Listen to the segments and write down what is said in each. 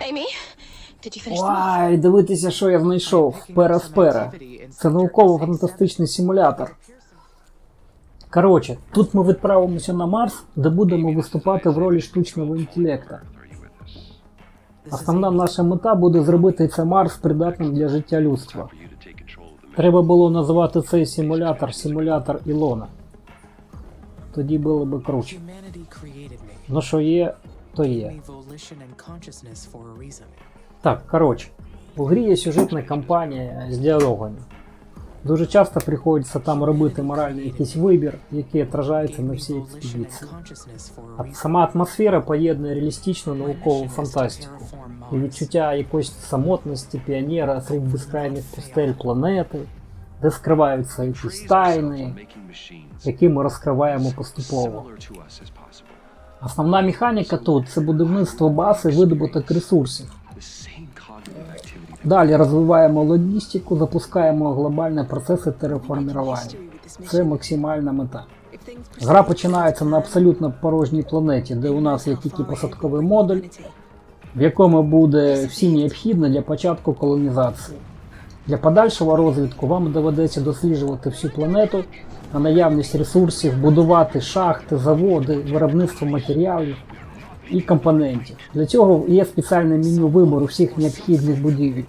Amy, did you finish the map? Ай, дивитися, що я знайшов. Пера пера. Це науково-фантастичний симулятор. Коротше, тут ми відправимося на Марс, де будемо виступати в ролі штучного інтелекта. Основна наша мета буде зробити цей Марс придатним для життя людства. Треба було назвати цей симулятор симулятор Ілона. Тоді було би круче. Ну що є, то є. Так, коротше, у грі є сюжетна кампанія з діалогами. Дуже часто приходиться там робити моральний якийсь вибір, який отражається на всій експедиції. А сама атмосфера поєднує реалістичну наукову фантастику і відчуття якоїсь самотності піонера серед безкрайніх пустель планети, де скриваються якісь тайни, які ми розкриваємо поступово. Основна механіка тут це будівництво баз і видобуток ресурсів. Далі розвиваємо логістику, запускаємо глобальні процеси тереформірування. Це максимальна мета. Гра починається на абсолютно порожній планеті, де у нас є тільки посадковий модуль, в якому буде всі необхідне для початку колонізації. Для подальшого розвитку вам доведеться досліджувати всю планету на наявність ресурсів, будувати шахти, заводи, виробництво матеріалів і компонентів. Для цього є спеціальне меню вибору всіх необхідних будівель.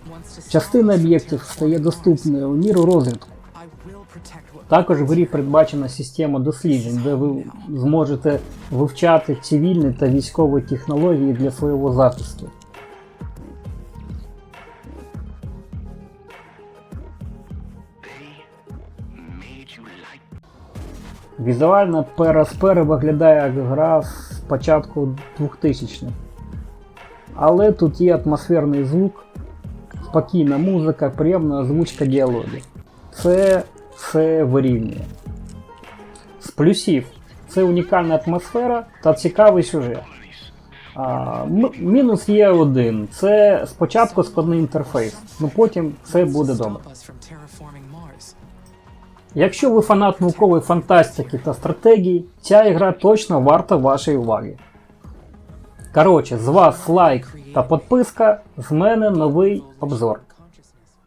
Частина об'єктів стає доступною у міру розвитку. Також в грі передбачена система досліджень, де ви зможете вивчати цивільні та військові технології для свого захисту. Візуально пера виглядає як гра з початку 2000-х. Але тут є атмосферний звук, спокійна музика, приємна озвучка діалогів. Це все вирівнює. З плюсів це унікальна атмосфера та цікавий сюжет. А, мінус є один: це спочатку складний інтерфейс, ну потім все буде добре. Якщо ви фанат наукової фантастики та стратегії, ця ігра точно варта вашої уваги. Коротше, з вас лайк та підписка, з мене новий обзор.